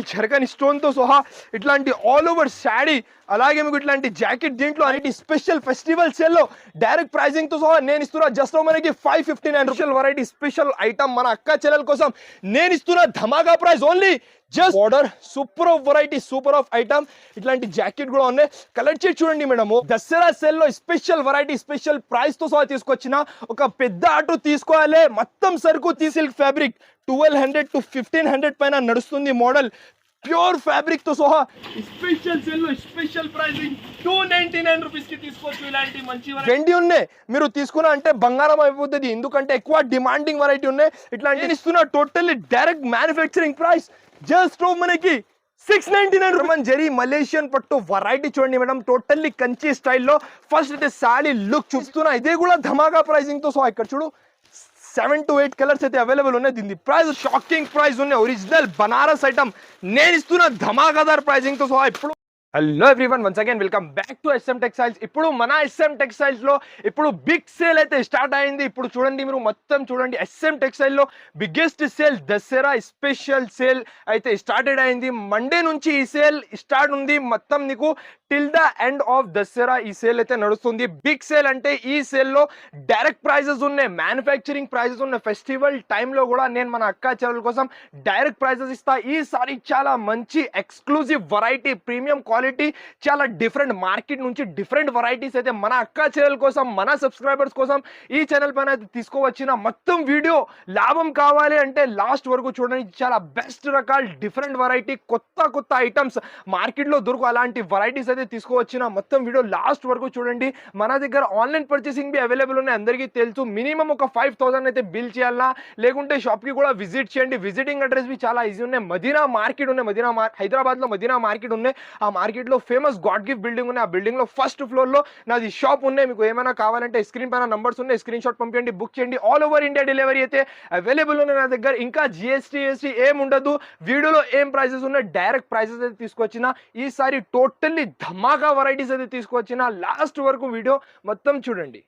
జరగని స్టోన్తో సహా ఇట్లాంటి ఆల్ ఓవర్ శాడీ అలాగే మీకు ఇట్లాంటి జాకెట్ దీంట్లో అన్నిటి స్పెషల్ ఫెస్టివల్ సేల్లో డైరెక్ట్ ప్రైజింగ్తో సహా నేను ఇస్తున్నా జస్ట్ మనకి five fifty nine rupees variety special item మన అక్క చెల్లెల కోసం నేను ఇస్తున్నా ధమాకా price only just order super of variety super of item ఇట్లాంటి జాకెట్ కూడా ఉన్నాయి. కలర్ చేసి చూడండి మేడం దసరా సెల్లో స్పెషల్ వెరైటీ స్పెషల్ ప్రైస్తో సహా తీసుకొచ్చిన ఒక పెద్ద ఆటో తీసుకోవాలి. మొత్తం సరుకు తీసిల్క్ fabric twelve hundred to fifteen hundred పైన నడుస్తుంది మోడల్ ప్యూర్ ఫ్యాబ్రిక్తో సహా స్పెషల్ సెల్లో special pricing two ninety nine రూపీస్కి తీసుకోవచ్చు ఇలాంటి మంచి వెండి ఉన్నాయి మీరు తీసుకున్నా అంటే బంగారం అయిపోతుంది ఎందుకంటే ఎక్కువ డిమాండింగ్ వెరైటీ ఉన్నాయి ఇట్లాంటి ఇస్తున్నా totally direct manufacturing price just మనకి సిక్స్ నైన్టీ నైన్ రూమన్ జరీ మలేషియన్ పట్టు వెరైటీ చూడండి మేడం టోటల్లీ కంచి స్టైల్లో ఫస్ట్ అయితే శాడీ లుక్ చూస్తున్నా ఇదే కూడా ధమాకా ప్రైసింగ్తో సో ఇక్కడ చూడు సెవెన్ టు ఎయిట్ కలర్స్ అయితే అవైలబుల్ ఉన్నాయి. దీని ప్రైస్ షాకింగ్ ప్రైస్ ఉన్నాయి. ఒరిజినల్ బనారస్ ఐటమ్ నేను ఇస్తున్న ధమాకాదార్ ప్రైజింగ్తో సహా ఇప్పుడు hello everyone once again welcome back to SM textiles ఇప్పుడు మన ఎస్ఎం టెక్స్టైల్స్లో ఇప్పుడు బిగ్ సేల్ అయితే స్టార్ట్ అయింది. ఇప్పుడు చూడండి మీరు మొత్తం చూడండి. SM టెక్స్టైల్లో biggest sale Dasara special sale అయితే స్టార్టెడ్ అయింది. మండే నుంచి ఈ సేల్ స్టార్ట్ ఉంది. మొత్తం నీకు till the end of Dasara ఈ సేల్ అయితే నడుస్తుంది. బిగ్ సేల్ అంటే ఈ సేల్లో డైరెక్ట్ ప్రైజెస్ ఉన్నాయి. మ్యానుఫ్యాక్చరింగ్ ప్రైజెస్ ఉన్నాయి. ఫెస్టివల్ టైంలో కూడా నేను మన అక్క చెల్లెల కోసం డైరెక్ట్ ప్రైజెస్ ఇస్తా. ఈసారి చాలా మంచి ఎక్స్క్లూజివ్ వెరైటీ ప్రీమియం క్వాలిటీ చాలా డిఫరెంట్ మార్కెట్ నుంచి డిఫరెంట్ వెరైటీస్ అయితే మన అక్క చెల్లెల కోసం మన సబ్స్క్రైబర్స్ కోసం ఈ ఛానల్ పైన అయితే తీసుకువచ్చిన మొత్తం వీడియో లాభం కావాలి అంటే లాస్ట్ వరకు చూడండి. చాలా బెస్ట్ రకాల డిఫరెంట్ వెరైటీ కొత్త కొత్త ఐటమ్స్ మార్కెట్లో దొరుకు అలాంటి వెరైటీస్ అయితే తీసుకువచ్చిన మొత్తం వీడియో లాస్ట్ వరకు చూడండి. మన దగ్గర ఆన్లైన్ పర్చేసింగ్ బి అవైలబుల్ ఉన్నాయి. అందరికీ తెలుసు. మినిమం ఒక ఫైవ్ థౌసండ్ అయితే బిల్ చేయాలా? లేకుంటే షాప్కి కూడా విజిట్ చేయండి. విజిటింగ్ అడ్రస్ బి చాలా ఈజీ ఉన్నాయి. మదీనా మార్కెట్ ఉన్నాయి. మదీనా మార్ హైదరాబాద్లో మదీనా మార్కెట్ ఉన్నాయి. ఆ మార్కెట్లో ఫేమస్ గాడ్ గిఫ్ట్ బిల్డింగ్ ఉన్నాయి. ఆ బిల్డింగ్లో ఫస్ట్ ఫ్లోర్లో నాది షాప్ ఉన్నాయి. మీకు ఏమైనా కావాలంటే స్క్రీన్ పైన నంబర్స్ ఉన్నాయి. స్క్రీన్ షాట్ పంపించండి బుక్ చేయండి. ఆల్ ఓవర్ ఇండియా డెలివరీ అయితే అవైలబుల్ ఉన్నాయి నా దగ్గర. ఇంకా జిఎస్టీ ఎస్టీ ఏం ఉండదు. వీడియోలో ఏం ప్రైసెస్ ఉన్నాయి? డైరెక్ట్ ప్రైసెస్ అయితే తీసుకొచ్చిన. ఈసారి టోటల్లీ ధమాకా వెరైటీస్ అయితే తీసుకొచ్చిన లాస్ట్ వరకు వీడియో మొత్తం చూడండి.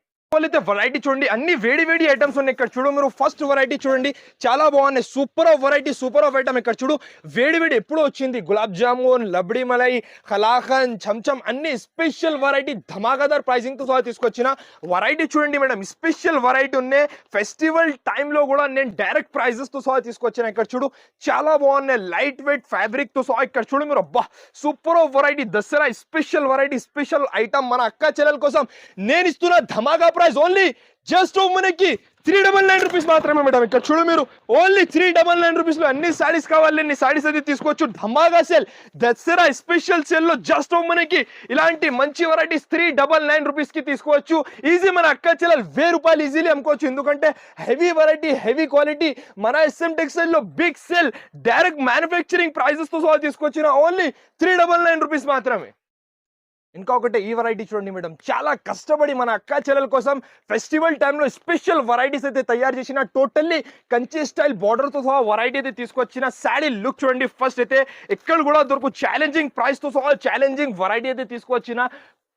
అయితే వెరైటీ చూడండి. అన్ని వేడి వేడి ఐటమ్స్ ఉన్నాయి ఇక్కడ చూడు మీరు. ఫస్ట్ వెరైటీ చూడండి. చాలా బాగున్నాయి. Super of variety super of item ఇక్కడ చూడు. వేడి వేడి ఎప్పుడు వచ్చింది. గులాబ్ జామున్ లబ్డి మలై కలాఖన్ చంచం అన్ని స్పెషల్ వెరైటీ ధమాకాదార్ ప్రైజింగ్తో సహా తీసుకొచ్చిన వెరైటీ చూడండి మేడం. స్పెషల్ వెరైటీ ఉన్నాయి. ఫెస్టివల్ టైంలో కూడా నేను డైరెక్ట్ ప్రైజెస్తో సహా తీసుకొచ్చిన ఇక్కడ చూడు. చాలా బాగున్నాయి. లైట్ వెయిట్ ఫ్యాబ్రిక్తో సహా ఇక్కడ చూడు మీరు. అబ్బా! Super of variety Dasara special variety special item మన అక్క చెల్లెల కోసం నేను ఇస్తున్న ధమాకా ప్రైస్ ఓన్లీ జస్ట్ మనకి త్రీ డబల్ నైన్ రూపీస్ మాత్రమే మేడం. ఇక్కడ చూడు మీరు ఓన్లీ త్రీ డబల్ నైన్ రూపీస్లో అన్ని సారీస్ కావాలి అన్ని సారీస్ అయితే తీసుకోవచ్చు. ధమాగా సేల్ దసరా స్పెషల్ సేల్లో జస్ట్ మనకి ఇలాంటి మంచి వెరైటీస్ త్రీ డబల్ నైన్ రూపీస్కి తీసుకోవచ్చు. ఈజీ మన అక్క చెల్లెలు వెయ్యి రూపాయలు ఈజీలీ అమ్ముకోవచ్చు. ఎందుకంటే హెవీ వెరైటీ హెవీ క్వాలిటీ మన ఎస్ఎం టెక్స్టైల్లో బిగ్ సేల్ డైరెక్ట్ మ్యానుఫ్యాక్చరింగ్ ప్రైజెస్తో సహా తీసుకొచ్చిన only three double nine rupees మాత్రమే. ఇంకొకటి ఈ వెరైటీ చూడండి మేడం. చాలా కష్టపడి మన అక్క చెల్లెల కోసం ఫెస్టివల్ టైంలో స్పెషల్ వెరైటీస్ అయితే తయారు చేసిన టోటల్లీ కంచి స్టైల్ బార్డర్తో సహా వెరైటీ అయితే తీసుకొచ్చిన శాడీ లుక్ చూడండి. ఫస్ట్ అయితే ఎక్కడ కూడా దొరుకు ఛాలెంజింగ్ ప్రైస్తో సహా ఛాలెంజింగ్ వెరైటీ అయితే తీసుకొచ్చిన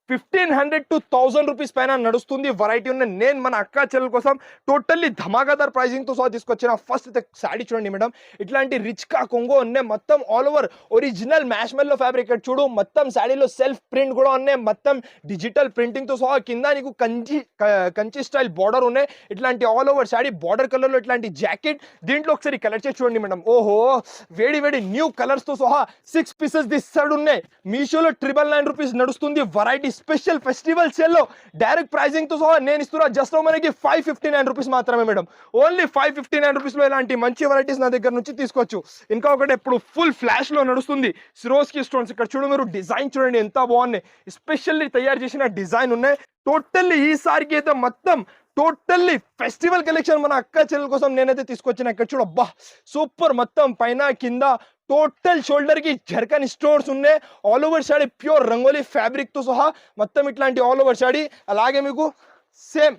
fifteen hundred to thousand rupees పైన నడుస్తుంది. వెరైటీ ఉన్న నేను మన అక్క చెల్లెల కోసం టోటల్లీ ధమాకాదార్ ప్రైజింగ్తో సహా తీసుకొచ్చిన ఫస్ట్ శాడీ చూడండి మేడం. ఇట్లాంటి రిచ్ కా కొంగో ఉన్నాయి. మొత్తం all over original marshmallow fabric ఇక్కడ చూడు. మొత్తం శాడీలో సెల్ఫ్ ప్రింట్ కూడా ఉన్నాయి. మొత్తం డిజిటల్ ప్రింటింగ్తో సహా కింద నీకు కంచి క- కంచి స్టైల్ బార్డర్ ఉన్నాయి. ఇట్లాంటి ఆల్ ఓవర్ శాడీ బార్డర్ కలర్లో ఇట్లాంటి జాకెట్ దీంట్లో ఒకసారి కలర్ చేసి చూడండి మేడం. ఓహో వేడి వేడి న్యూ కలర్స్తో సహా సిక్స్ పీసెస్ దిస్ సైడ్ ఉన్నాయి. మీషోలో ట్రిపుల్ నైన్ రూపీస్ నడుస్తుంది. వెరైటీ స్పెషల్ ఫెస్టివల్ సేల్లో డైరెక్ట్ ప్రైజింగ్తో సహా నేను ఇస్తున్నా జస్ట్ మనకి ఫైవ్ ఫిఫ్టీ నైన్ రూపీస్ మాత్రమే madam. Only five fifty nine రూపీస్లో ఇలాంటి మంచి వెరైటీస్ నా దగ్గర నుంచి తీసుకోవచ్చు. ఇంకా ఒకటి ఇప్పుడు ఫుల్ ఫ్లాష్లో నడుస్తుంది. సిరోస్కి స్టోన్స్ ఇక్కడ చూడు మీరు డిజైన్ చూడండి ఎంత బాగున్నాయి. స్పెషల్లీ తయారు చేసిన డిజైన్ ఉన్నాయి. టోటల్లీ ఈసారికి అయితే మొత్తం టోటల్లీ ఫెస్టివల్ కలెక్షన్ మన అక్క చెల్లెల కోసం నేనైతే తీసుకొచ్చిన. ఇక్కడ చూడు అబ్బా సూపర్ మొత్తం పైన కింద టోటల్ షోల్డర్కి జర్కన్ స్టోర్స్ ఉన్నాయి all over sari pure rangoli ఫ్యాబ్రిక్తో సహా మొత్తం ఇట్లాంటి ఆల్ ఓవర్ శాడీ అలాగే మీకు సేమ్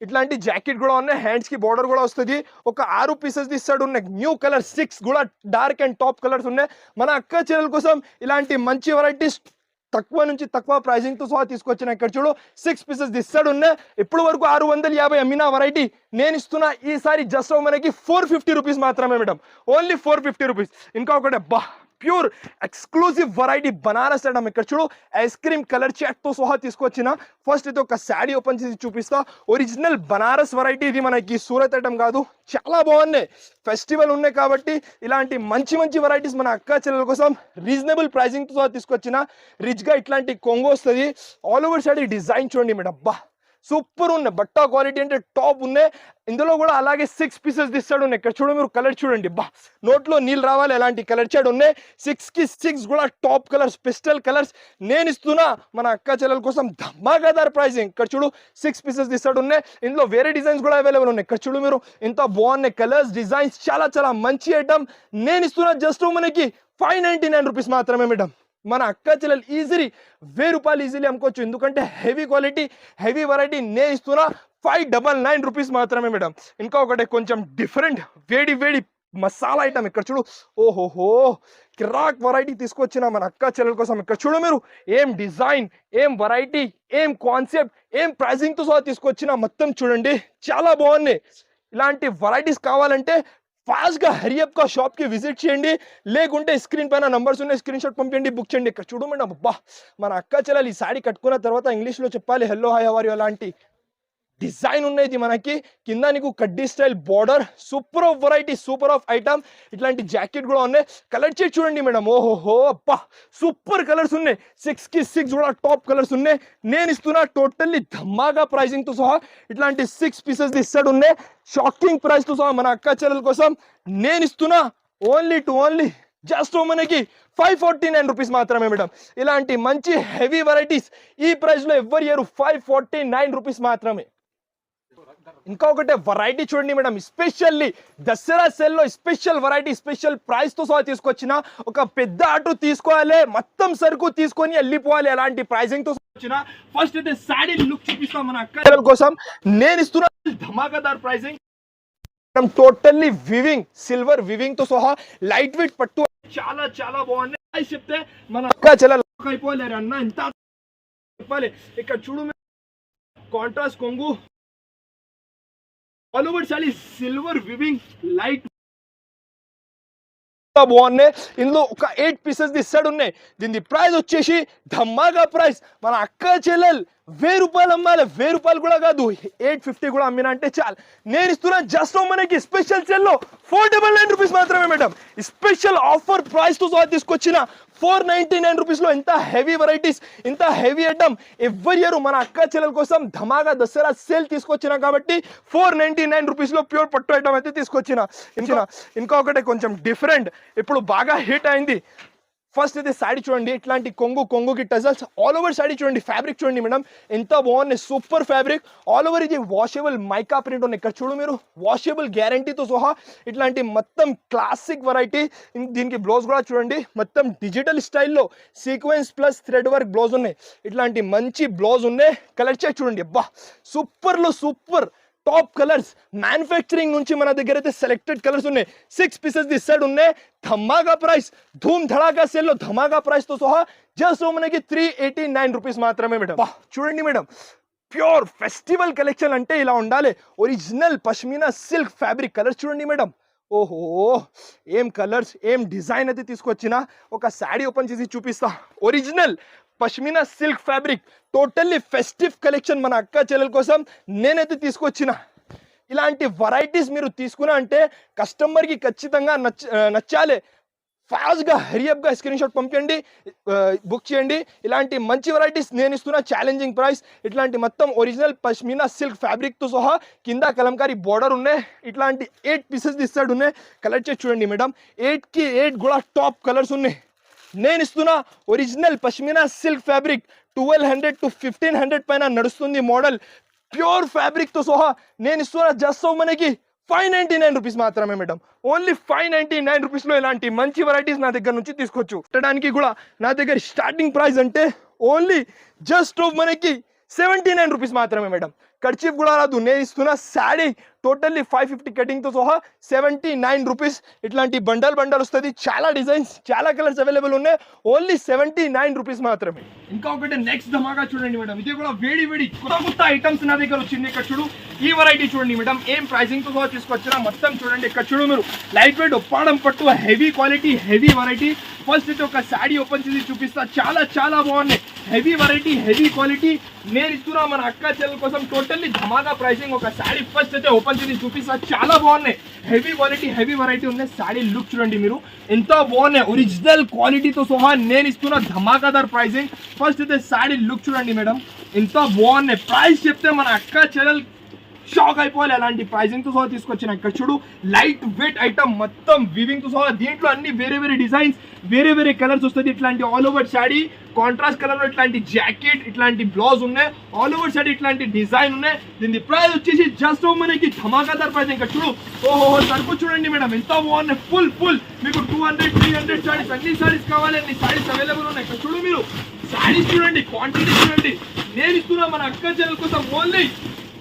ఇట్లాంటి జాకెట్ కూడా ఉన్నాయి హ్యాండ్స్కి బార్డర్ కూడా వస్తుంది ఒక ఆరు పీసెస్ ఇస్తాడు ఉన్నాయి న్యూ కలర్ సిక్స్ కూడా డార్క్ అండ్ టాప్ కలర్స్ ఉన్నాయి మన అక్క చీరల కోసం ఇలాంటి మంచి వెరైటీస్ తక్కువ నుంచి తక్కువ ప్రైసింగ్తో సహా తీసుకొచ్చిన ఇక్కడ చూడు. సిక్స్ పీసెస్ ఇస్తాడు ఉన్నాయి ఇప్పుడు వరకు ఆరు వందల యాభై అమ్మిన వెరైటీ నేను ఇస్తున్న ఈసారి జస్ట్ మనకి ఫోర్ ఫిఫ్టీ రూపీస్ మాత్రమే madam only four fifty rupees ఇంకా ఒకటి బా. Pure exclusive variety Banaras item ఇక్కడ చూడు ఐస్ క్రీమ్ కలర్ చాట్తో సహా తీసుకొచ్చిన. ఫస్ట్ ఇది ఒక శాడీ ఓపెన్ చేసి చూపిస్తా. ఒరిజినల్ బనారస్ వెరైటీ ఇది మనకి సూరత్ ఐటమ్ కాదు. చాలా బాగున్నాయి. ఫెస్టివల్ ఉన్నాయి కాబట్టి ఇలాంటి మంచి మంచి వెరైటీస్ మన అక్క చెల్లెల కోసం రీజనబుల్ ప్రైసింగ్తో సహా తీసుకొచ్చిన. రిచ్గా ఇట్లాంటి కొంగు వస్తుంది. ఆల్ ఓవర్ సైడ్ డిజైన్ చూడండి మేడం. అబ్బా! సూపర్ ఉన్నాయి. బట్ట క్వాలిటీ అంటే టాప్ ఉన్నాయి. ఇందులో కూడా అలాగే సిక్స్ పీసెస్ తీస్తాడు ఉన్నాయి. ఇక్కడ చూడండి మీరు కలర్ చూడండి. బా నోట్లో నీళ్ళు రావాలి. ఎలాంటి కలర్ షేడ్ ఉన్నాయి. సిక్స్కి సిక్స్ కూడా టాప్ కలర్స్ పిస్టల్ కలర్స్. నేను ఇస్తున్నా మన అక్క చెల్లెల కోసం ధమాకాదార్ ప్రైజింగ్ ఇక్కడ చూడు సిక్స్ పీసెస్ తీస్తాడు ఉన్నాయి. ఇందులో వేరే డిజైన్స్ కూడా అవైలబుల్ ఉన్నాయి. ఇక్కడ చూడు మీరు ఇంత బాగున్నాయి కలర్స్ డిజైన్స్ చాలా చాలా మంచి ఐటమ్ నేను ఇస్తున్నా జస్ట్ మనకి. ఫైవ్ నైంటీ నైన్ రూపీస్ మాత్రమే మేడం మన అక్క చెల్లెలు ఈజీలీ వెయ్యి రూపాయలు ఈజీలీ అమ్ముకోవచ్చు. ఎందుకంటే హెవీ క్వాలిటీ హెవీ వెరైటీ నే ఇస్తున్నా ఫైవ్ డబల్ నైన్ రూపీస్ మాత్రమే మేడం ఇంకా ఒకటి కొంచెం డిఫరెంట్ వేడి వేడి మసాలా ఐటమ్ ఇక్కడ చూడు. ఓహోహో కిరాక్ వెరైటీ తీసుకొచ్చిన మన అక్క చెల్లెల కోసం ఇక్కడ చూడు మీరు. ఏం డిజైన్ ఏం వెరైటీ ఏం కాన్సెప్ట్ ఏం ప్రైజింగ్తో సహా తీసుకొచ్చిన మొత్తం చూడండి. చాలా బాగున్నాయి. ఇలాంటి వెరైటీస్ కావాలంటే ఫాస్ట్గా హరియప్ షాప్కి విజిట్ చేయండి. లేకుంటే స్క్రీన్ పైన నంబర్స్ ఉన్నాయి స్క్రీన్ షాట్ పంపించండి బుక్ చేయండి. ఇక్కడ చూడు మేడం అబ్బా! మన అక్క చెల్లెలు ఈ సాడీ కట్టుకున్న తర్వాత ఇంగ్లీష్లో చెప్పాలి హెల్లో హాయ్ హవర్ అలాంటి డిజైన్ ఉన్నది మనకి. కింద నీకు కడ్డీ style border super of variety super of item. ఇట్లాంటి జాకెట్ కూడా ఉన్నాయి. కలర్ చేసి చూడండి మేడం. ఓహోహో అబ్బా! సూపర్ కలర్స్ ఉన్నాయి. సిక్స్కి సిక్స్ కూడా టాప్ కలర్స్ ఉన్నాయి. నేను ఇస్తున్నా టోటల్లీ ధమ్మాగా ప్రైజింగ్తో సహా ఇట్లాంటి సిక్స్ పీసెస్ ఇస్తాడు ఉన్నాయి. షాకింగ్ ప్రైస్తో సహా మన అక్క చెల్లెల కోసం నేను ఇస్తున్నా ఓన్లీ టు ఓన్లీ జస్ట్ మనకి ఫైవ్ ఫార్టీ నైన్ రూపీస్ మాత్రమే మేడం. ఇలాంటి మంచి హెవీ వెరైటీస్ ఈ ప్రైస్లో every year five forty nine rupees మాత్రమే. ఇంకా ఒకటే వెరైటీ చూడండి మేడం. స్పెషల్లీ దసరా సెల్లో స్పెషల్ వెరైటీ స్పెషల్ ప్రైస్తో సహా తీసుకొచ్చిన ఒక పెద్ద ఆటో తీసుకోవాలి మొత్తం సరుకు తీసుకొని వెళ్ళిపోవాలి అలాంటి ప్రైజింగ్తో వచ్చిన. ఫస్ట్ అయితే శాడీ లుక్ చూపిస్తాం మన అక్క కోసం. నేను ఇస్తున్నా ధమాకాదార్ ప్రైజింగ్ టోటల్లీ వివింగ్ సిల్వర్ వివింగ్తో సహా లైట్ వెయిట్ పట్టు. చాలా చాలా బాగుంది. చెప్తే మన అక్క చాలా అయిపోలేరు అన్న. ఎంత చెప్పాలి. ఇక్కడ చూడు కాంట్రాస్ట్ కొంగు. All over silver weaving light బాగున్నాయి ఇందులో ఒక ఎయిట్ పీసెస్ ఇస్తాడు ఉన్నాయి. దీని ప్రైస్ వచ్చేసి ధమ్మాగా ప్రైస్ మన అక్క చెల్లెల్ వెయ్యి రూపాయలు అమ్మాలి వెయ్యి రూపాయలు కూడా కాదు. ఎయిట్ ఫిఫ్టీ కూడా అమ్మినా అంటే చాలు. నేను ఇస్తున్నా జస్ట్ మనకి స్పెషల్ సెల్లో ఫోర్ డబల్ నైన్ రూపీస్ మాత్రమే మేడం స్పెషల్ ఆఫర్ ప్రైస్తో సహా తీసుకొచ్చిన ఫోర్ నైన్టీ నైన్ రూపీస్లో ఇంత హెవీ వెరైటీస్ ఇంత హెవీ ఐటమ్ ఎవ్రీ ఇయర్ మన అక్క చెల్లెల కోసం ధమాగా దసరా సేల్ తీసుకొచ్చిన కాబట్టి ఫోర్ నైన్టీ నైన్ రూపీస్లో ప్యూర్ పట్టు ఐటమ్ అయితే తీసుకొచ్చిన. ఇంకా ఇంకా ఒకటి కొంచెం డిఫరెంట్ ఇప్పుడు బాగా హిట్ అయింది. ఫస్ట్ అయితే శాడీ చూడండి ఇట్లాంటి కొంగు కొంగుకి టజల్స్ ఆల్ ఓవర్ శాడీ చూడండి ఫ్యాబ్రిక్ చూడండి మేడం. ఎంత బాగుంది సూపర్ ఫ్యాబ్రిక్ ఆల్ ఓవర్ ఇది వాషబుల్ మైకా ప్రింట్ ఉంది ఇక్కడ చూడు మీరు వాషబుల్ గ్యారంటీతో సహా ఇట్లాంటి మొత్తం క్లాసిక్ వెరైటీ దీనికి బ్లౌజ్ కూడా చూడండి మొత్తం డిజిటల్ స్టైల్లో sequence plus thread work blouse ఉన్నాయి. ఇట్లాంటి మంచి బ్లౌజ్ ఉన్నాయి. కలర్ చేసి చూడండి అబ్బా! సూపర్లో సూపర్ టాప్ కలర్స్ మ్యానుఫ్యాక్చరింగ్ నుంచి మన దగ్గర అయితే సెలెక్టెడ్ కలర్స్ ఉన్నాయి. సిక్స్ పీసెస్ ఇస్తాడు ఉన్నాయి. ధమాగా ప్రైస్ ధూమ్ ధడాకా సెల్లో ధమాగా ప్రైస్తో సహా జస్ట్ మనకి త్రీ ఎయిటీ నైన్ రూపీస్ మాత్రమే మేడం చూడండి మేడం ప్యూర్ ఫెస్టివల్ కలెక్షన్ అంటే ఇలా ఉండాలి. Original pashmina silk fabric colours చూడండి మేడం ఓహో ఏం కలర్స్ ఏం డిజైన్ అయితే తీసుకొచ్చినా ఒక శాడీ ఓపెన్ చేసి చూపిస్తా. Original pashmina silk fabric. Totally festive collection మన అక్క చెల్లెల కోసం నేనైతే తీసుకొచ్చిన. ఇలాంటి వెరైటీస్ మీరు తీసుకున్నా అంటే కస్టమర్కి ఖచ్చితంగా నచ్చ నచ్చాలి. ఫాస్ట్గా హరియప్గా స్క్రీన్ షాట్ పంపించండి బుక్ చేయండి. ఇలాంటి మంచి వెరైటీస్ నేను ఇస్తున్న ఛాలెంజింగ్ ప్రైస్ ఇట్లాంటి మొత్తం ఒరిజినల్ పష్మీనా సిల్క్ ఫ్యాబ్రిక్తో సహా కింద కలంకారీ బోర్డర్ ఉన్నాయి. ఇట్లాంటి ఎయిట్ పీసెస్ ఇస్తాడు ఉన్నాయి. కలర్ చేసి చూడండి మేడం. ఎయిట్కి ఎయిట్ కూడా టాప్ కలర్స్ ఉన్నాయి. నేను ఇస్తున్న original pashmina silk fabric twelve hundred to fifteen hundred పైన నడుస్తుంది మోడల్ ప్యూర్ ఫ్యాబ్రిక్తో సహా నేను ఇస్తున్న జస్ట్ మనకి ఫైవ్ నైన్టీ నైన్ రూపీస్ మాత్రమే madam only five ninety nine రూపీస్లో ఇలాంటి మంచి వెరైటీస్ నా దగ్గర నుంచి తీసుకోవచ్చు పెట్టడానికి కూడా నా దగ్గర స్టార్టింగ్ ప్రైస్ అంటే ఓన్లీ జస్ట్ మనకి సెవెంటీ నైన్ రూపీస్ మాత్రమే మేడం కర్చీఫ్ కూడా రాదు. నేను ఇస్తున్న శాడీ టోటల్లీ ఫైవ్ ఫిఫ్టీ కటింగ్తో సహా సెవెంటీ నైన్ రూపీస్ ఇట్లాంటి బండల్ బండల్ వస్తుంది. చాలా డిజైన్స్ చాలా కలర్స్ అవైలబుల్ ఉన్నాయి. ఓన్లీ సెవెంటీ నైన్ రూపీస్ మాత్రమే. ఇంకా ఒకటి నెక్స్ట్ ధమాగా చూడండి మేడం. ఇది కూడా వేడి వేడి కొత్త కొత్త ఐటమ్స్ నా దగ్గర వచ్చింది. ఇక్కడ చూడు ఈ వెరైటీ చూడండి మేడం. ఏం ప్రైసింగ్తో సహా తీసుకొచ్చినా మొత్తం చూడండి. ఇక్కడ చూడు మీరు లైట్ వెయిట్ ఒప్పాడం పట్టు heavy quality heavy variety first అయితే ఒక శాడీ ఓపెన్ చేసి చూపిస్తా. చాలా చాలా బాగున్నాయి. హెవీ వెరైటీ హెవీ క్వాలిటీ నేను ఇస్తున్నా మన అక్క చెల్లెల కోసం. టోటల్లీ ధమాగా ప్రైసింగ్ ఒక శాడీ ఫస్ట్ అయితే ఓపెన్ చేసి చూపిస్తా చాలా బాగున్నాయి. హెవీ క్వాలిటీ హెవీ వెరైటీ ఉన్నాయి. శాడీ లుక్ చూడండి మీరు. ఎంత బాగున్నాయి. ఒరిజినల్ క్వాలిటీతో సహా నేను ఇస్తున్న ధమాకాదార్ ప్రైజింగ్ ఫస్ట్ అయితే శాడీ లుక్ చూడండి మేడం. ఎంత బాగున్నాయి. ప్రైస్ చెప్తే మన అక్క చెల్లెలు షాక్ అయిపోవాలి. అలాంటి ప్రైజింగ్తో సహా తీసుకొచ్చిన ఇక్కడ చూడు లైట్ వెయిట్ ఐటమ్ మొత్తం వివింగ్తో సహా దీంట్లో అన్ని వేరే వేరే డిజైన్స్ వేరే వేరే కలర్స్ వస్తుంది ఇట్లాంటి ఆల్ ఓవర్ శాడీ కాంట్రాస్ట్ కలర్లో ఇట్లాంటి జాకెట్ ఇట్లాంటి బ్లౌజ్ ఉన్నాయి. ఆల్ ఓవర్ శాడీ ఇట్లాంటి డిజైన్ ఉన్నాయి. దీని ప్రైస్ వచ్చేసి జస్ట్ మనకి ధమాకాదార్ ప్రైస్ ఇంకా చూడు ఓహో సరుకు చూడండి మేడం ఎంత బాగున్నాయి. ఫుల్ ఫుల్ మీకు two hundred three hundred sarees అన్ని శారీస్ కావాలి. అన్ని సారీస్ అవైలబుల్ ఉన్నాయి. ఇక్కడ చూడు మీరు. శారీస్ చూడండి క్వాంటిటీ చూడండి. నేను ఇస్తున్నా మన అక్క చెల్లెల కోసం only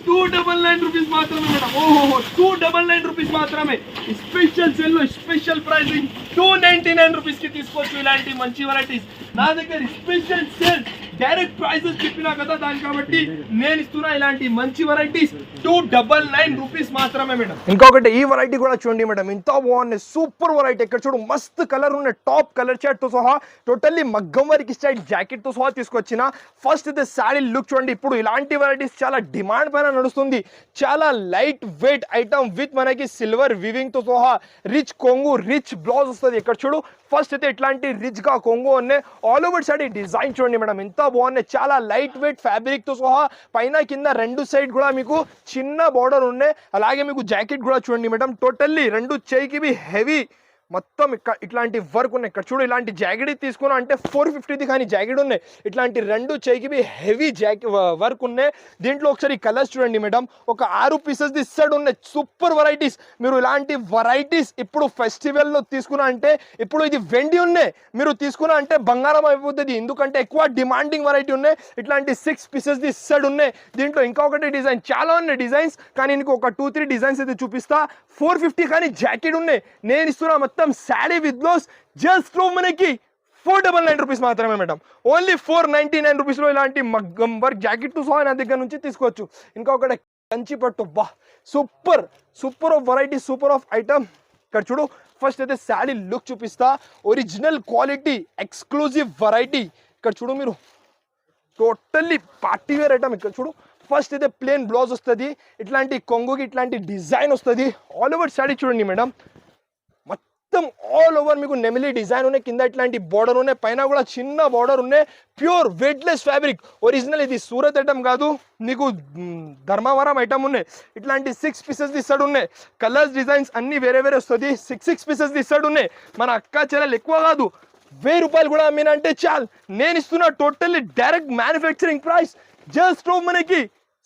two double nine rupees మాత్రమే మేడం ఓహో టూ డబల్ నైన్ రూపీస్ మాత్రమే special sale special pricing two ninety nine రూపీస్కి తీసుకోవచ్చు ఇలాంటి మంచి వెరైటీస్ నా దగ్గర స్పెషల్ సేల్ డైరెక్ట్ ప్రైసెస్ చెప్పినా కదా దాని కాబట్టి నేను ఇస్తున్నా ఇలాంటి మంచి varieties two double nine rupees మాత్రమే మేడం. ఇంకొకటి ఈ వెరైటీ కూడా చూడండి మేడం. ఇంత బాగుంది సూపర్ వెరైటీ ఇక్కడ చూడు మస్త్ కలర్ ఉన్న టాప్ కలర్ చాట్తో సహా టోటల్లీ మగ్గం వరకు స్టైల్ జాకెట్తో సహా తీసుకొచ్చిన. ఫస్ట్ ఇది శారీ లుక్ చూడండి. ఇప్పుడు ఇలాంటి వెరైటీస్ చాలా డిమాండ్ పైన నడుస్తుంది. చాలా లైట్ వెయిట్ ఐటమ్ విత్ మనకి సిల్వర్ వివింగ్తో సహా రిచ్ కొంగు రిచ్ బ్లౌజ్ వస్తుంది. ఇక్కడ చూడు ఫస్ట్ అయితే ఇట్లాంటి రిచ్గా కొంగు ఉన్నాయి. ఆల్ ఓవర్ సైడ్ డిజైన్ చూడండి మేడం. ఎంత బాగున్నాయి. చాలా లైట్ వెయిట్ ఫ్యాబ్రిక్తో సహా పైన కింద రెండు సైడ్ కూడా మీకు చిన్న బార్డర్ ఉన్నాయి. అలాగే మీకు జాకెట్ కూడా చూడండి మేడం. టోటల్లీ రెండు చేయికి బి హెవీ మొత్తం ఇక్కడ ఇట్లాంటి వర్క్ ఉన్నాయి. ఇక్కడ చూడు ఇలాంటి జాకెట్ తీసుకున్నా అంటే ఫోర్ ఫిఫ్టీది కానీ జాకెట్ ఉన్నాయి. ఇట్లాంటి రెండు చేయికి హెవీ జాకెట్ వర్క్ ఉన్నాయి. దీంట్లో ఒకసారి కలర్స్ చూడండి మేడం. ఒక ఆరు పీసెస్ ఇస్తాడు ఉన్నాయి. సూపర్ వెరైటీస్ మీరు ఇలాంటి వెరైటీస్ ఇప్పుడు ఫెస్టివల్లో తీసుకున్నా అంటే ఇప్పుడు ఇది వెండి ఉన్నాయి. మీరు తీసుకున్నా అంటే బంగారం అయిపోతుంది ఎందుకంటే ఎక్కువ డిమాండింగ్ వెరైటీ ఉన్నాయి. ఇట్లాంటి సిక్స్ పీసెస్ ఇస్తాడు ఉన్నాయి. దీంట్లో ఇంకా ఒకటి డిజైన్ చాలా ఉన్నాయి డిజైన్స్ కానీ నీకు ఒక టూ త్రీ డిజైన్స్ అయితే చూపిస్తా. ఫోర్ ఫిఫ్టీ కానీ జాకెట్ ఉన్నాయి. నేను ఇస్తున్నా మొత్తం శారీ విత్ బ్లౌజ్ జస్ట్ మనకి ఫోర్ డబల్ నైన్ రూపీస్ మాత్రమే madam only four ninety nine రూపీస్లో ఇలాంటి మగ్గం వర్క్ జాకెట్ సహా నా దగ్గర నుంచి తీసుకోవచ్చు. ఇంకా ఒకటి కంచి పట్టు బా super super of variety super of item ఇక్కడ చూడు ఫస్ట్ అయితే శారీ లుక్ చూపిస్తా. ఒరిజినల్ క్వాలిటీ ఎక్స్క్లూజివ్ వెరైటీ ఇక్కడ చూడు మీరు. టోటల్లీ పార్టీ వేర్ ఐటమ్ ఇక్కడ చూడు. ఫస్ట్ అయితే ప్లేన్ బ్లౌజ్ వస్తుంది. ఇట్లాంటి కొంగుకి ఇట్లాంటి డిజైన్ వస్తుంది. ఆల్ ఓవర్ శారీ చూడండి మేడం మొత్తం ఆల్ ఓవర్ మీకు నెమిలీ డిజైన్ ఉన్నాయి. కింద ఇట్లాంటి బార్డర్ ఉన్నాయి. పైన కూడా చిన్న బార్డర్ ఉన్నాయి. ప్యూర్ వెడ్లెస్ ఫ్యాబ్రిక్ ఒరిజినల్ ఇది సూరత్ ఐటమ్ కాదు. మీకు ధర్మవరం ఐటమ్ ఉన్నాయి. ఇట్లాంటి సిక్స్ పీసెస్ ఇస్తాడు ఉన్నాయి. కలర్స్ డిజైన్స్ అన్ని వేరే వేరే వస్తుంది. సిక్స్ సిక్స్ పీసెస్ ఇస్తాడు ఉన్నాయి. మన అక్క చెల్లెలు ఎక్కువ కాదు. వెయ్యి రూపాయలు కూడా అమ్మినా అంటే చాలు. నేను ఇస్తున్న totally direct manufacturing price just మనకి.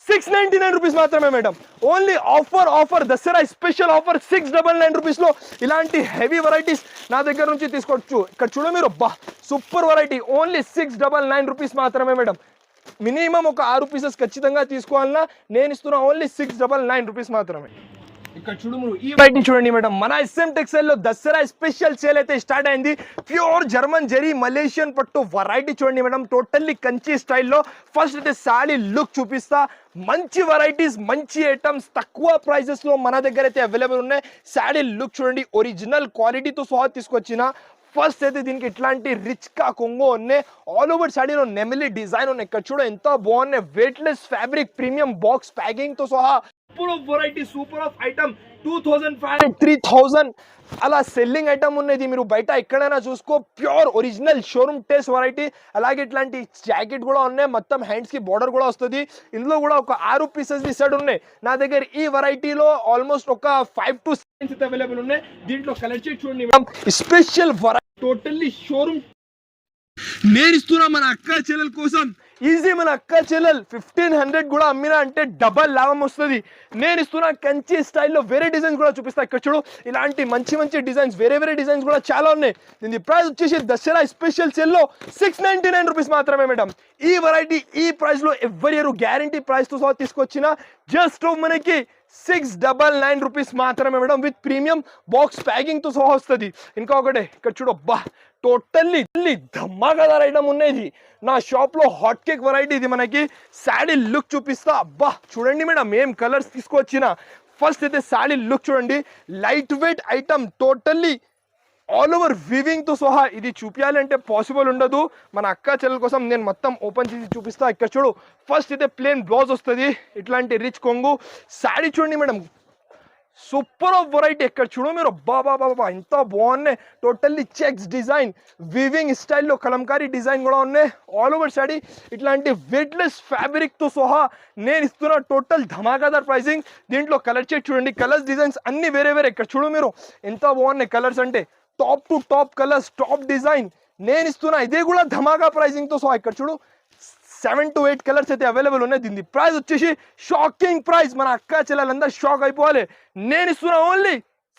సిక్స్ నైన్టీ నైన్ రూపీస్ మాత్రమే madam only offer offer Dasara special offer six double nine రూపీస్లో ఇలాంటి హెవీ వెరైటీస్ నా దగ్గర నుంచి తీసుకోవచ్చు. ఇక్కడ చూడ మీరు బా super variety only six double nine rupees మాత్రమే మేడం మినిమం ఒక ఆరు పీసెస్ ఖచ్చితంగా తీసుకోవాలన్నా నేను ఇస్తున్న only six double nine rupees మాత్రమే. ఇక్కడ చూడు చూడండి మేడం. మన ఎస్ఎం టెక్స్టైల్లో దసరా స్పెషల్ సేల్ అయితే స్టార్ట్ అయింది. ప్యూర్ జర్మన్ జెరీ మలేషియన్ పట్టు వెరైటీ చూడండి మేడం. టోటల్లీ కంచి స్టైల్లో. ఫస్ట్ అయితే శారీ లుక్ చూపిస్తా. మంచి వెరైటీస్ మంచి ఐటమ్స్ తక్కువ ప్రైసెస్లో మన దగ్గర అయితే అవైలబుల్ ఉన్నాయి. శాడీ లుక్ చూడండి. ఒరిజినల్ క్వాలిటీతో సహా తీసుకొచ్చిన. ఫస్ట్ అయితే దీనికి ఇట్లాంటి రిచ్గా కొంగు ఉన్నాయి. ఆల్ ఓవర్ శాడీలో నెమిలి డిజైన్ ఉన్నాయి. ఇక్కడ చూడ ఎంత బాగున్నాయి. వెయిట్లెస్ ఫ్యాబ్రిక్ ప్రీమియం బాక్స్ ప్యాకింగ్తో సహా super of variety super of item two thousand five three thousand అలా సెల్లింగ్ ఐటమ్ ఉన్నది మీరు బయట ఎక్కడైనా చూసుకో pure original showroom taste variety అలాగే ఇట్లాంటి జాకెట్ కూడా ఉన్నాయి మొత్తం హ్యాండ్స్కి బార్డర్ కూడా వస్తుంది. ఇందులో కూడా ఒక ఆరు పీసెస్ సెట్ ఉన్నాయి. నా దగ్గర ఈ వెరైటీలో ఆల్మోస్ట్ ఒక ఫైవ్ టు సిక్స్ అవైలబుల్ ఉన్నాయి. దీంట్లో కలర్ షీట్ చూడండి. స్పెషల్ వెరైటీ టోటల్లీ షోరూమ్ నేను ఇస్తున్నా మన అక్క చెల్లెల కోసం ఈజీ మన అక్క చెల్లెల్. ఫిఫ్టీన్ హండ్రెడ్ కూడా అమ్మినా అంటే డబల్ లాభం వస్తుంది. నేను ఇస్తున్నా కంచి స్టైల్లో వేరే డిజైన్స్ కూడా చూపిస్తా. ఇక్కడ చూడు ఇలాంటి మంచి మంచి డిజైన్స్ వేరే వేరే డిజైన్స్ కూడా చాలా ఉన్నాయి. దీని ప్రైస్ వచ్చేసి దసరా స్పెషల్ సెల్లో సిక్స్ నైన్టీ నైన్ రూపీస్ మాత్రమే మేడం ఈ వెరైటీ ఈ ప్రైస్లో ఎవరి ఇయర్ గ్యారంటీ ప్రైస్తో సహా తీసుకొచ్చిన జస్ట్ మనకి సిక్స్ డబల్ నైన్ రూపీస్ మాత్రమే మేడం విత్ ప్రీమియం బాక్స్ ప్యాకింగ్తో సహా వస్తుంది ఇంకా ఒకటే ఇక్కడ చూడు అబ్బా టోటల్లీ ధమ్మాకదార్ ఐటమ్ ఉన్నది నా షాప్లో హాట్ కేక్ వెరైటీ ఇది మనకి శాడీ లుక్ చూపిస్తా అబ్బా చూడండి మేడం ఏం కలర్స్ తీసుకొచ్చిన ఫస్ట్ అయితే శాడీ లుక్ చూడండి light weight item totally all over వివింగ్తో సహా ఇది చూపించాలంటే పాసిబుల్ ఉండదు మన అక్క చెల్లెల కోసం నేను మొత్తం ఓపెన్ చేసి చూపిస్తా ఇక్కడ చూడు ఫస్ట్ అయితే ప్లేన్ బ్లౌజ్ వస్తుంది ఇట్లాంటి రిచ్ కొంగు శాడీ చూడండి మేడం సూపర్ ఆఫ్ వెరైటీ ఎక్కడ చూడు మీరు బాబా బాబా ఎంత బాగున్నాయి టోటల్లీ చెక్స్ డిజైన్ వివింగ్ స్టైల్లో కలంకారీ డిజైన్ కూడా ఉన్నాయి ఆల్ ఓవర్ సాడీ ఇట్లాంటి వెయిట్లెస్ ఫ్యాబ్రిక్తో సహా నేను ఇస్తున్న టోటల్ ధమాకాదార్ ప్రైసింగ్ దీంట్లో కలర్ చెక్ చూడండి కలర్స్ డిజైన్స్ అన్ని వేరే వేరే ఇక్కడ చూడు మీరు ఎంత బాగున్నాయి కలర్స్ అంటే top to top colours top design. నేను ఇస్తున్నా ఇదే కూడా ధమాకా ప్రైసింగ్తో సహా ఇక్కడ చూడు. సెవెన్ టు ఎయిట్ కలర్స్ అయితే అవైలబుల్ ఉన్నాయి. దీని ప్రైస్ వచ్చేసి షాకింగ్ ప్రైస్. మన అక్క చెల్లెలందరూ షాక్ అయిపోవాలి. నేను ఇస్తున్నా only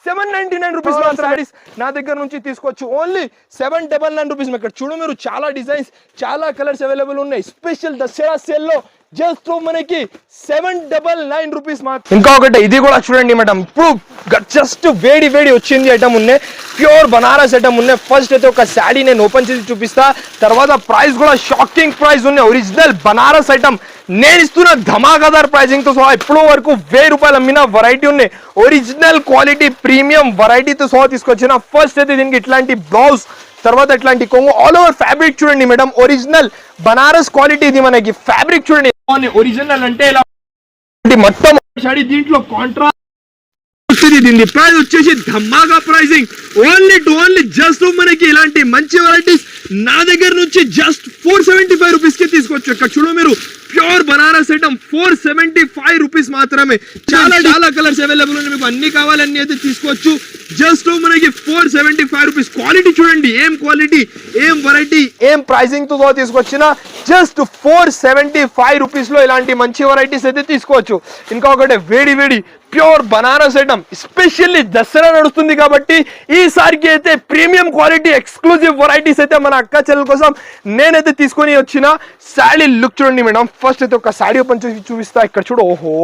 seven ninety nine rupees saris నా దగ్గర నుంచి తీసుకోవచ్చు. Only seven double nine rupees ఇక్కడ చూడు మీరు చాలా డిజైన్స్ చాలా కలర్స్ అవైలబుల్ ఉన్నాయి. స్పెషల్ దసరా సేల్లో జస్ట్ మనకి సెవెన్ డబల్ నైన్ రూపీస్ మాత్రం. ఇంకొకటి ఇది కూడా చూడండి మేడం. ఇప్పుడు జస్ట్ వేడి వేడి వచ్చింది ఐటమ్ ఉన్నాయి ప్యూర్ బనారస్ ఐటమ్ ఉన్నాయి ఫస్ట్ అయితే ఒక శాడీ నేను ఓపెన్ చేసి చూపిస్తా. తర్వాత ప్రైస్ కూడా షాకింగ్ ప్రైస్ ఉన్నాయి ఒరిజినల్ బనారస్ ఐటమ్ నేను ఇస్తున్న ధమాకాదార్ ప్రైజింగ్తో సహా ఇప్పుడు వరకు వెయ్యి రూపాయలు అమ్మిన వెరైటీ ఉన్నాయి ఒరిజినల్ క్వాలిటీ ప్రీమియం వెరైటీతో సహా తీసుకొచ్చిన. ఫస్ట్ అయితే దీనికి ఇట్లాంటి బ్లౌజ్ తర్వాత ఇట్లాంటి కొంగు ఆల్ ఓవర్ ఫ్యాబ్రిక్ చూడండి మేడం. ఒరిజినల్ బనారస్ క్వాలిటీ ఇది మనకి. ఫ్యాబ్రిక్ చూడండి. ఒరిజినల్ అంటే ఇలా మొత్తం దీంట్లో కాంట్రా వస్తుంది దీని ప్రైస్ వచ్చేసి ధమ్మాగా pricing. Only two only just మనకి ఇలాంటి మంచి వెరైటీస్ నా దగ్గర నుంచి జస్ట్ ఫోర్ సెవెంటీ ఫైవ్ రూపీస్కి తీసుకోవచ్చు ఇక్కడ చూడు మీరు pure Banaras item four seventy five rupees మాత్రమే. చాలా చాలా కలర్స్ అవైలబుల్ ఉన్నాయి. మీకు అన్ని కావాలన్నీ అయితే తీసుకోవచ్చు. జస్ట్ మనకి four seventy five rupees quality చూడండి ఏం క్వాలిటీ ఏం వెరైటీ ఏం ప్రైసింగ్తో తీసుకొచ్చిన జస్ట్ ఫోర్ సెవెంటీ ఫైవ్ రూపీస్లో ఇలాంటి మంచి వెరైటీస్ అయితే తీసుకోవచ్చు. ఇంకా ఒకటి వేడి వేడి pure Banaras item especially Dasara నడుస్తుంది కాబట్టి ఈసారికి అయితే ప్రీమియం క్వాలిటీ ఎక్స్క్లూజివ్ వెరైటీస్ అయితే మన అక్క చెల్లెల కోసం నేనైతే తీసుకొని వచ్చిన శాడీ లుక్ చూడండి మేడం. ఫస్ట్ అయితే ఒక శాడీ ఓపెన్ చేసి చూపిస్తా. ఇక్కడ చూడు ఓహో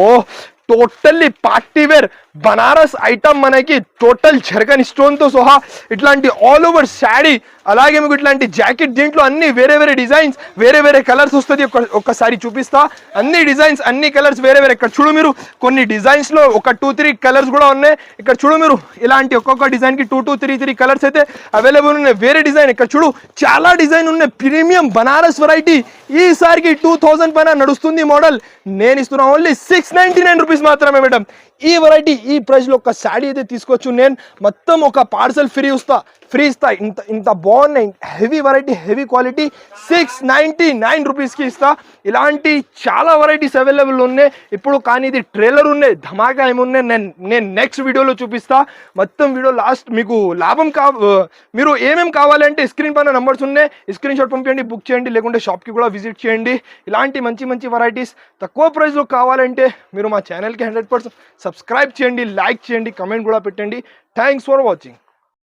totally party wear Banaras item మనకి టోటల్ జరగని స్టోన్తో సహా ఇట్లాంటి ఆల్ ఓవర్ శాడీ అలాగే మీకు ఇట్లాంటి జాకెట్ దీంట్లో అన్ని వేరే వేరే డిజైన్స్ వేరే వేరే కలర్స్ వస్తుంది ఒక్కసారి చూపిస్తా. అన్ని డిజైన్స్ అన్ని కలర్స్ వేరే వేరే. ఇక్కడ చూడు మీరు కొన్ని డిజైన్స్లో ఒక టూ త్రీ కలర్స్ కూడా ఉన్నాయి. ఇక్కడ చూడు మీరు ఇలాంటి ఒక్కొక్క డిజైన్కి two two three three colours అయితే అవైలబుల్ ఉన్నాయి. వేరే డిజైన్ ఇక్కడ చూడు చాలా డిజైన్ ఉన్నాయి. ప్రీమియం బనారస్ వెరైటీ ఈసారికి టూ థౌసండ్ పైన నడుస్తుంది మోడల్. నేను ఇస్తున్నా only six ninety nine rupees మాత్రమే మేడం ఈ వెరైటీ ఈ ప్రైస్లో ఒక శాడీ అయితే తీసుకోవచ్చు నేను మొత్తం ఒక పార్సల్ ఫ్రీ ఇస్తా ఫ్రీ ఇస్తా. ఇంత ఇంత బాగున్నాయి. Heavy variety heavy quality six ninety nine రూపీస్కి ఇస్తా. ఇలాంటి చాలా వెరైటీస్ అవైలబుల్ ఉన్నాయి. ఇప్పుడు కానీ ఇది ట్రైలర్ ఉన్నాయి ధమాకా ఏమున్నాయి నేను నేను నెక్స్ట్ వీడియోలో చూపిస్తా. మొత్తం వీడియో లాస్ట్ మీకు లాభం కా మీరు ఏమేమి కావాలంటే స్క్రీన్ పైన నెంబర్స్ ఉన్నాయి. స్క్రీన్ షాట్ పంపించండి బుక్ చేయండి లేకుంటే షాప్కి కూడా విజిట్ చేయండి. ఇలాంటి మంచి మంచి వెరైటీస్ తక్కువ ప్రైస్లో కావాలంటే మీరు మా ఛానల్కి హండ్రెడ్ పర్సెంట్ సబ్స్క్రైబ్ చేయండి లైక్ చేయండి కమెంట్ కూడా పెట్టండి. Thanks for watching